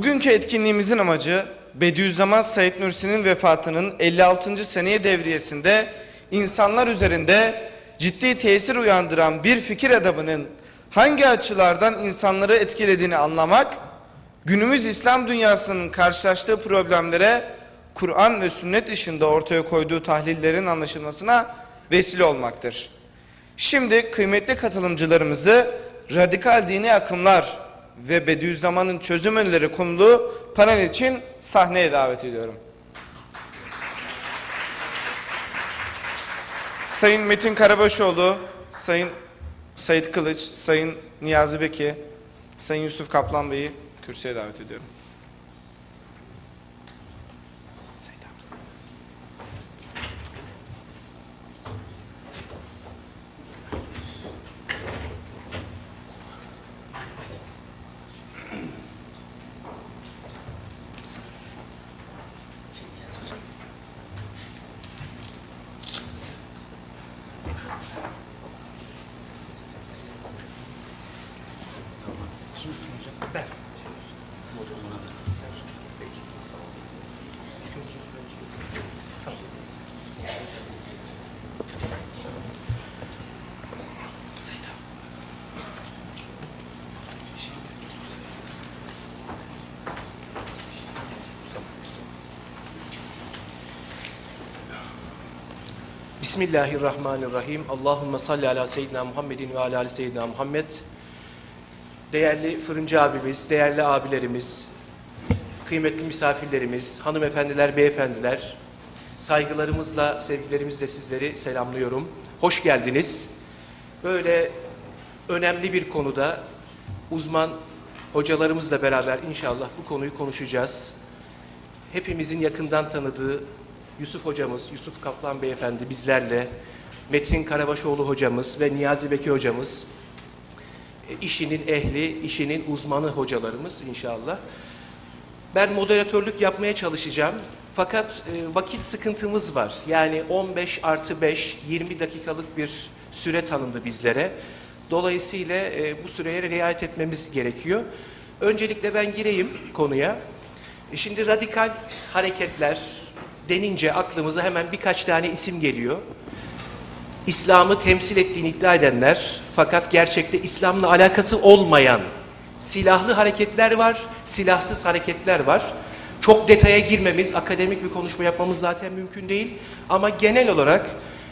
Bugünkü etkinliğimizin amacı Bediüzzaman Said Nursi'nin vefatının 56. seneye devriyesinde insanlar üzerinde ciddi tesir uyandıran bir fikir adamının hangi açılardan insanları etkilediğini anlamak, günümüz İslam dünyasının karşılaştığı problemlere Kur'an ve sünnet dışında ortaya koyduğu tahlillerin anlaşılmasına vesile olmaktır. Şimdi kıymetli katılımcılarımızı radikal dini akımlar ve Bediüzzaman'ın çözüm önerileri konulu panel için sahneye davet ediyorum. Sayın Metin Karabaşoğlu, Sayın Sayit Kılıç, Sayın Niyazi Beki, Sayın Yusuf Kaplan Bey'i kürsüye davet ediyorum. Bismillahirrahmanirrahim. Allahümme salli ala seyyidina Muhammedin ve ala ali seyyidina Muhammed. Değerli fırıncı abimiz, değerli abilerimiz, kıymetli misafirlerimiz, hanımefendiler, beyefendiler, saygılarımızla, sevgilerimizle sizleri selamlıyorum. Hoş geldiniz. Böyle önemli bir konuda uzman hocalarımızla beraber inşallah bu konuyu konuşacağız. Hepimizin yakından tanıdığı Yusuf hocamız, Yusuf Kaplan beyefendi bizlerle, Metin Karabaşoğlu hocamız ve Niyazi Beki hocamız, e, işinin ehli, işinin uzmanı hocalarımız inşallah. Ben moderatörlük yapmaya çalışacağım. Fakat e, vakit sıkıntımız var. Yani 15 artı 5, 20 dakikalık bir süre tanındı bizlere. Dolayısıyla e, bu süreye riayet etmemiz gerekiyor. Öncelikle ben gireyim konuya. Şimdi radikal hareketler denince aklımıza hemen birkaç tane isim geliyor. İslam'ı temsil ettiğini iddia edenler fakat gerçekte İslam'la alakası olmayan silahlı hareketler var, silahsız hareketler var. Çok detaya girmemiz, akademik bir konuşma yapmamız zaten mümkün değil. Ama genel olarak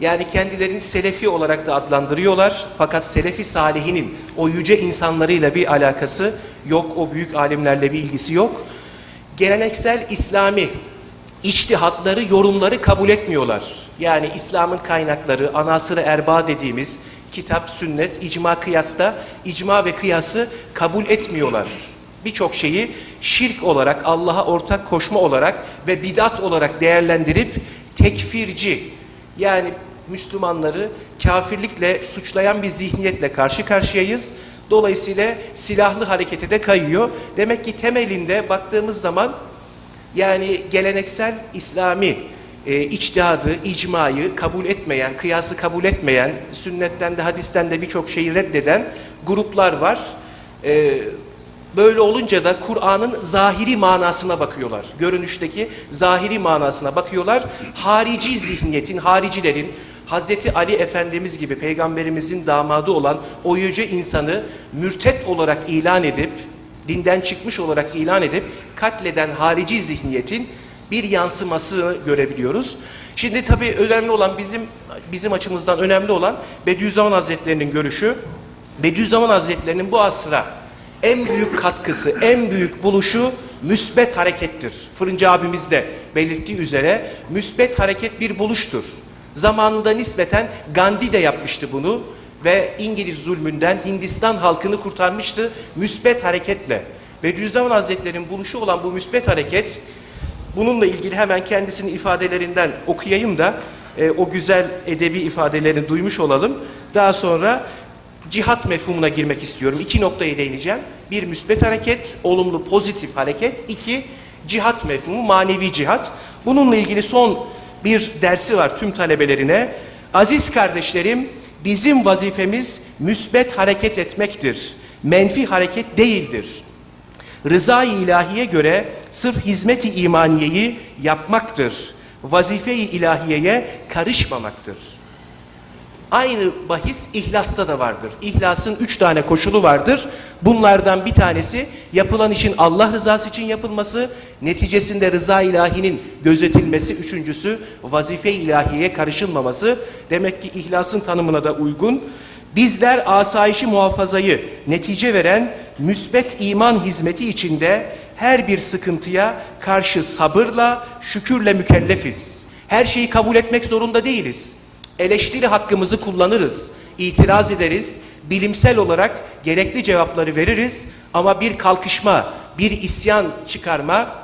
yani kendilerini Selefi olarak da adlandırıyorlar. Fakat Selefi Salihinin o yüce insanlarıyla bir alakası yok, o büyük alimlerle bir ilgisi yok. Geleneksel İslami içtihatları, yorumları kabul etmiyorlar. Yani İslam'ın kaynakları, anasırı erba dediğimiz kitap, sünnet, icma, kıyasta, icma ve kıyası kabul etmiyorlar. Birçok şeyi şirk olarak, Allah'a ortak koşma olarak ve bidat olarak değerlendirip tekfirci yani Müslümanları kafirlikle suçlayan bir zihniyetle karşı karşıyayız. Dolayısıyla silahlı harekete de kayıyor. Demek ki temelinde baktığımız zaman yani geleneksel İslami e, içtihadı, icmayı kabul etmeyen, kıyası kabul etmeyen, sünnetten de hadisten de birçok şeyi reddeden gruplar var. E, böyle olunca da Kur'an'ın zahiri manasına bakıyorlar. Görünüşteki zahiri manasına bakıyorlar. Harici zihniyetin, haricilerin, Hazreti Ali Efendimiz gibi peygamberimizin damadı olan o yüce insanı mürtet olarak ilan edip, dinden çıkmış olarak ilan edip katleden harici zihniyetin bir yansımasını görebiliyoruz. Şimdi tabii önemli olan bizim bizim açımızdan önemli olan Bediüzzaman Hazretleri'nin görüşü. Bediüzzaman Hazretleri'nin bu asra en büyük katkısı, en büyük buluşu müsbet harekettir. Fırıncı abimiz de belirttiği üzere müsbet hareket bir buluştur. Zamanında nispeten Gandhi de yapmıştı bunu ve İngiliz zulmünden Hindistan halkını kurtarmıştı müsbet hareketle. Bediüzzaman Hazretleri'nin buluşu olan bu müsbet hareket bununla ilgili hemen kendisinin ifadelerinden okuyayım da e, o güzel edebi ifadelerini duymuş olalım. Daha sonra cihat mefhumuna girmek istiyorum. İki noktaya değineceğim. Bir müsbet hareket, olumlu pozitif hareket. İki cihat mefhumu, manevi cihat. Bununla ilgili son bir dersi var tüm talebelerine. Aziz kardeşlerim, bizim vazifemiz müsbet hareket etmektir. Menfi hareket değildir. Rıza-i ilahiye göre sırf hizmet-i imaniyeyi yapmaktır. Vazife-i ilahiyeye karışmamaktır. Aynı bahis ihlasta da vardır. İhlasın üç tane koşulu vardır. Bunlardan bir tanesi yapılan işin Allah rızası için yapılması, neticesinde rıza ilahinin gözetilmesi, üçüncüsü vazife ilahiyeye karışılmaması. Demek ki ihlasın tanımına da uygun. Bizler asayişi muhafazayı netice veren müsbet iman hizmeti içinde her bir sıkıntıya karşı sabırla, şükürle mükellefiz. Her şeyi kabul etmek zorunda değiliz. Eleştiri hakkımızı kullanırız, itiraz ederiz, bilimsel olarak gerekli cevapları veririz ama bir kalkışma, bir isyan çıkarma,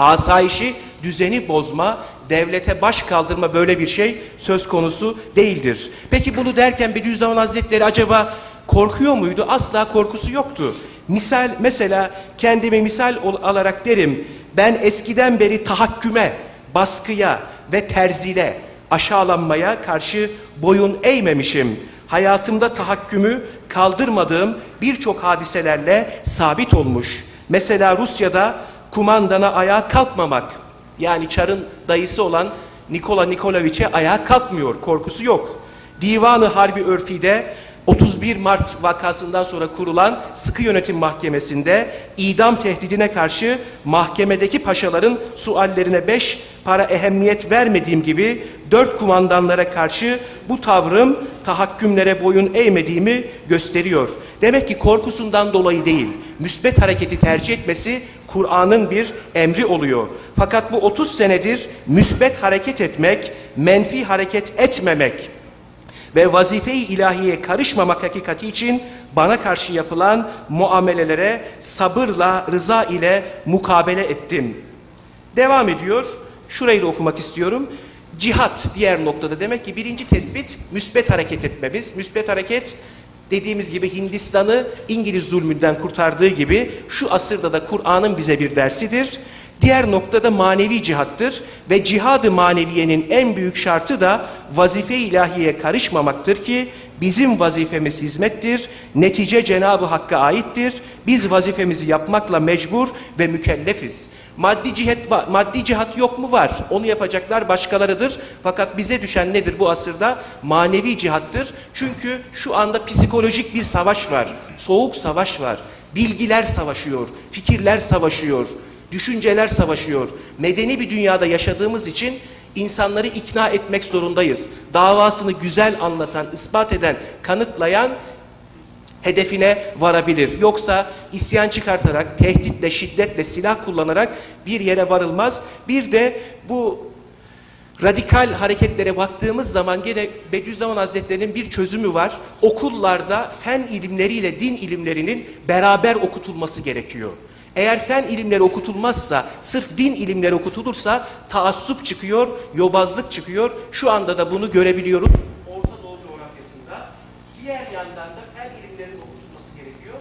asayişi, düzeni bozma, devlete baş kaldırma böyle bir şey söz konusu değildir. Peki bunu derken Bediüzzaman Hazretleri acaba korkuyor muydu? Asla korkusu yoktu. Misal mesela kendimi misal alarak derim ben eskiden beri tahakküme, baskıya ve terzile, aşağılanmaya karşı boyun eğmemişim. Hayatımda tahakkümü kaldırmadığım birçok hadiselerle sabit olmuş. Mesela Rusya'da kumandana ayağa kalkmamak, yani Çar'ın dayısı olan Nikola Nikolaviç'e ayağa kalkmıyor, korkusu yok. Divanı Harbi Örfi'de 31 Mart vakasından sonra kurulan sıkı yönetim mahkemesinde idam tehdidine karşı mahkemedeki paşaların suallerine beş para ehemmiyet vermediğim gibi dört kumandanlara karşı bu tavrım tahakkümlere boyun eğmediğimi gösteriyor. Demek ki korkusundan dolayı değil, müsbet hareketi tercih etmesi Kur'an'ın bir emri oluyor. Fakat bu 30 senedir müsbet hareket etmek, menfi hareket etmemek ve vazife-i ilahiye karışmamak hakikati için bana karşı yapılan muamelelere sabırla, rıza ile mukabele ettim. Devam ediyor. Şurayı da okumak istiyorum. Cihat diğer noktada demek ki birinci tespit müsbet hareket etmemiz. Müsbet hareket dediğimiz gibi Hindistan'ı İngiliz zulmünden kurtardığı gibi şu asırda da Kur'an'ın bize bir dersidir. Diğer noktada manevi cihattır ve cihadı maneviyenin en büyük şartı da vazife ilahiye karışmamaktır ki bizim vazifemiz hizmettir, netice Cenab-ı Hakk'a aittir. Biz vazifemizi yapmakla mecbur ve mükellefiz. Maddi cihat, maddi cihat yok mu var? Onu yapacaklar başkalarıdır. Fakat bize düşen nedir bu asırda? Manevi cihattır. Çünkü şu anda psikolojik bir savaş var. Soğuk savaş var. Bilgiler savaşıyor, fikirler savaşıyor, düşünceler savaşıyor. Medeni bir dünyada yaşadığımız için insanları ikna etmek zorundayız. Davasını güzel anlatan, ispat eden, kanıtlayan hedefine varabilir. Yoksa isyan çıkartarak, tehditle, şiddetle, silah kullanarak bir yere varılmaz. Bir de bu radikal hareketlere baktığımız zaman gene Bediüzzaman Hazretleri'nin bir çözümü var. Okullarda fen ilimleriyle din ilimlerinin beraber okutulması gerekiyor. Eğer fen ilimleri okutulmazsa, sırf din ilimleri okutulursa taassup çıkıyor, yobazlık çıkıyor. Şu anda da bunu görebiliyoruz. Diğer yandan da fen ilimlerinin okutulması gerekiyor.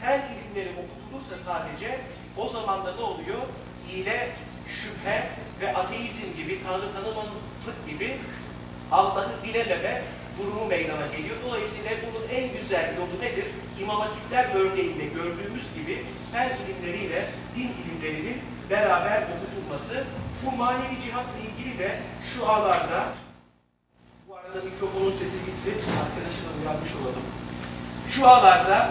Fen ilimleri okutulursa sadece o zaman da ne oluyor? Hile, şüphe ve ateizm gibi, tanrı tanımazlık gibi Allah'ı bilememe durumu meydana geliyor. Dolayısıyla bunun en güzel yolu nedir? İmam Hatipler örneğinde gördüğümüz gibi fen ilimleriyle din ilimlerinin beraber okutulması. Bu manevi cihatla ilgili de şu alarda arada mikrofonun sesi gitti. Arkadaşıma uyanmış olalım. Şu alarda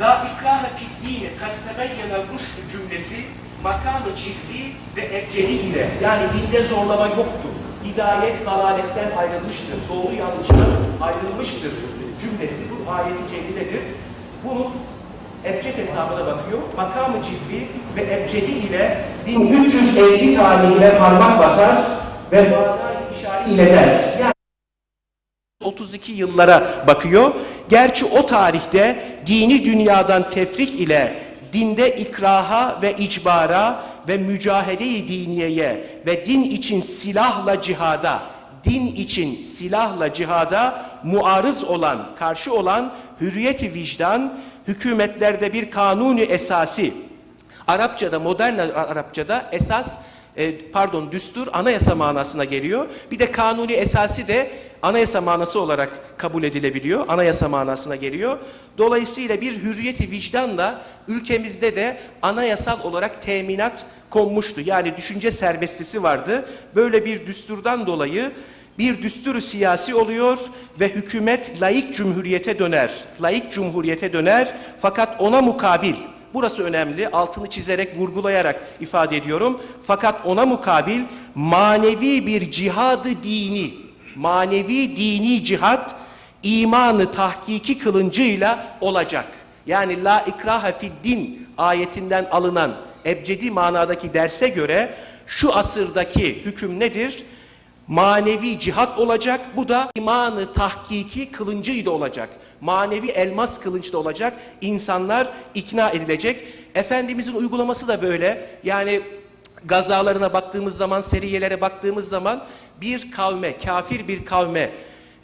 La ikraha fid dini kad tebeyyene rüştü cümlesi makamı cifri ve ebcedi ile yani dinde zorlama yoktur. Hidayet dalaletten ayrılmıştır. Doğru yanlıştan ayrılmıştır cümlesi bu ayeti celiledir. Bunu ebced hesabına bakıyor. Makamı cifri ve ebcedi ile 1350 tarihine parmak basar ve manayı işaret ile der. Yani 32 yıllara bakıyor. Gerçi o tarihte dini dünyadan tefrik ile dinde ikraha ve icbara ve mücahede-i diniyeye ve din için silahla cihada, din için silahla cihada muarız olan, karşı olan hürriyeti vicdan, hükümetlerde bir kanuni esası, Arapçada, modern Arapçada esas e, pardon düstur anayasa manasına geliyor. Bir de kanuni esası de anayasa manası olarak kabul edilebiliyor. Anayasa manasına geliyor. Dolayısıyla bir hürriyeti vicdanla ülkemizde de anayasal olarak teminat konmuştu. Yani düşünce serbestisi vardı. Böyle bir düsturdan dolayı bir düsturu siyasi oluyor ve hükümet laik cumhuriyete döner. Laik cumhuriyete döner fakat ona mukabil Burası önemli. Altını çizerek, vurgulayarak ifade ediyorum. Fakat ona mukabil manevi bir cihadı dini, manevi dini cihat imanı tahkiki kılıncıyla olacak. Yani la ikraha fid din ayetinden alınan ebcedi manadaki derse göre şu asırdaki hüküm nedir? Manevi cihat olacak. Bu da imanı tahkiki kılıncıyla olacak. Manevi elmas kılınçla olacak. İnsanlar ikna edilecek. Efendimizin uygulaması da böyle. Yani gazalarına baktığımız zaman, seriyelere baktığımız zaman bir kavme, kafir bir kavme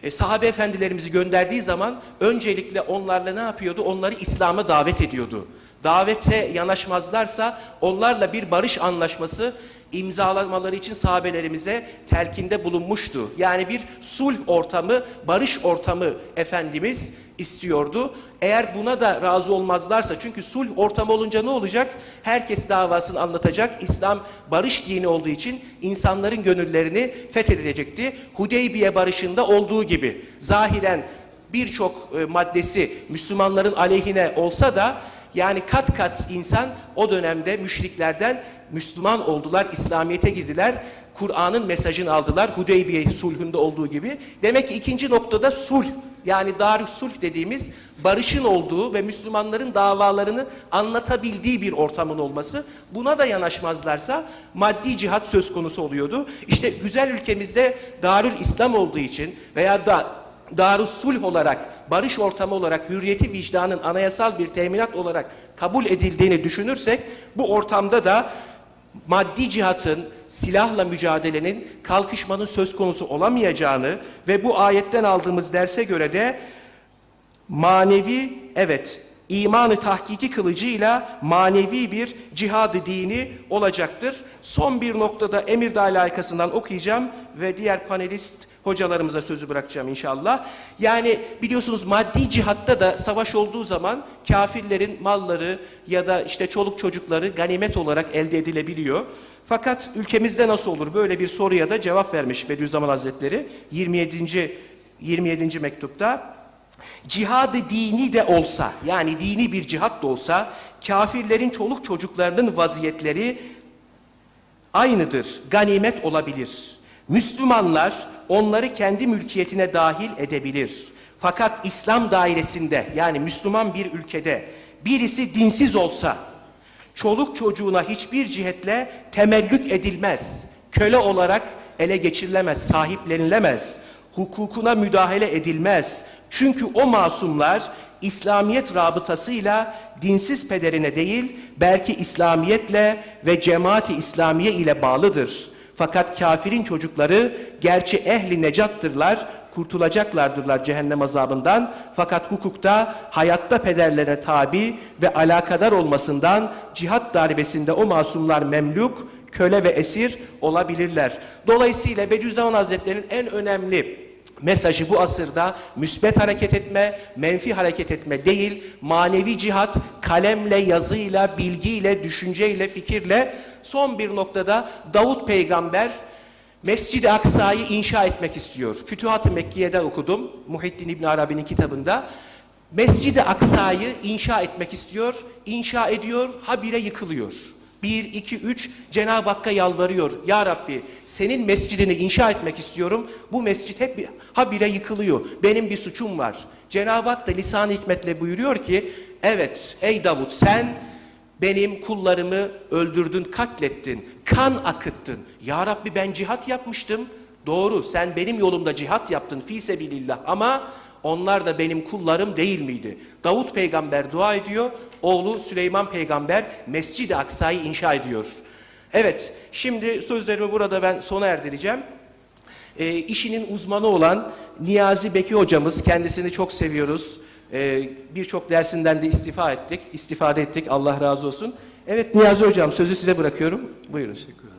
e, sahabe efendilerimizi gönderdiği zaman öncelikle onlarla ne yapıyordu? Onları İslam'a davet ediyordu. Davete yanaşmazlarsa onlarla bir barış anlaşması imzalamaları için sahabelerimize telkinde bulunmuştu. Yani bir sulh ortamı, barış ortamı Efendimiz istiyordu. Eğer buna da razı olmazlarsa çünkü sulh ortamı olunca ne olacak? Herkes davasını anlatacak. İslam barış dini olduğu için insanların gönüllerini fethedilecekti. Hudeybiye barışında olduğu gibi zahiren birçok e, maddesi Müslümanların aleyhine olsa da yani kat kat insan o dönemde müşriklerden Müslüman oldular, İslamiyet'e girdiler. Kur'an'ın mesajını aldılar Hudeybiye sulhünde olduğu gibi. Demek ki ikinci noktada sulh yani darü sulh dediğimiz barışın olduğu ve Müslümanların davalarını anlatabildiği bir ortamın olması. Buna da yanaşmazlarsa maddi cihat söz konusu oluyordu. İşte güzel ülkemizde Darül İslam olduğu için veya da Sulh olarak, barış ortamı olarak, hürriyeti vicdanın anayasal bir teminat olarak kabul edildiğini düşünürsek bu ortamda da maddi cihatın, silahla mücadelenin, kalkışmanın söz konusu olamayacağını ve bu ayetten aldığımız derse göre de manevi, evet imanı tahkiki kılıcıyla manevi bir cihadı dini olacaktır. Son bir noktada Emirdağ alakasından okuyacağım ve diğer panelist hocalarımıza sözü bırakacağım inşallah. Yani biliyorsunuz maddi cihatta da savaş olduğu zaman kafirlerin malları ya da işte çoluk çocukları ganimet olarak elde edilebiliyor. Fakat ülkemizde nasıl olur? Böyle bir soruya da cevap vermiş Bediüzzaman Hazretleri 27. 27. mektupta. Cihadı dini de olsa yani dini bir cihat da olsa kafirlerin çoluk çocuklarının vaziyetleri aynıdır. Ganimet olabilir. Müslümanlar onları kendi mülkiyetine dahil edebilir. Fakat İslam dairesinde yani Müslüman bir ülkede birisi dinsiz olsa çoluk çocuğuna hiçbir cihetle temellük edilmez. Köle olarak ele geçirilemez, sahiplenilemez. Hukukuna müdahale edilmez. Çünkü o masumlar İslamiyet rabıtasıyla dinsiz pederine değil belki İslamiyetle ve cemaati İslamiye ile bağlıdır. Fakat kafirin çocukları gerçi ehli necattırlar, kurtulacaklardırlar cehennem azabından. Fakat hukukta hayatta pederlere tabi ve alakadar olmasından cihat darbesinde o masumlar memluk, köle ve esir olabilirler. Dolayısıyla Bediüzzaman Hazretleri'nin en önemli mesajı bu asırda müsbet hareket etme, menfi hareket etme değil, manevi cihat kalemle, yazıyla, bilgiyle, düşünceyle, fikirle son bir noktada Davut peygamber Mescid-i Aksa'yı inşa etmek istiyor. Fütuhat-ı Mekkiye'den okudum Muhittin İbn Arabi'nin kitabında. Mescid-i Aksa'yı inşa etmek istiyor, inşa ediyor, habire yıkılıyor. Bir, iki, üç Cenab-ı Hakk'a yalvarıyor. Ya Rabbi senin mescidini inşa etmek istiyorum. Bu mescit hep habire yıkılıyor. Benim bir suçum var. Cenab-ı Hak da lisan-ı hikmetle buyuruyor ki evet ey Davut sen benim kullarımı öldürdün, katlettin, kan akıttın. Ya Rabbi ben cihat yapmıştım. Doğru sen benim yolumda cihat yaptın fi sebilillah ama onlar da benim kullarım değil miydi? Davut peygamber dua ediyor. Oğlu Süleyman peygamber Mescid-i Aksa'yı inşa ediyor. Evet şimdi sözlerimi burada ben sona erdireceğim. E, işinin uzmanı olan Niyazi Beki hocamız kendisini çok seviyoruz. E, Birçok dersinden de istifa ettik, istifade ettik. Allah razı olsun. Evet Niyazi hocam sözü size bırakıyorum. Buyurun. Teşekkür ederim.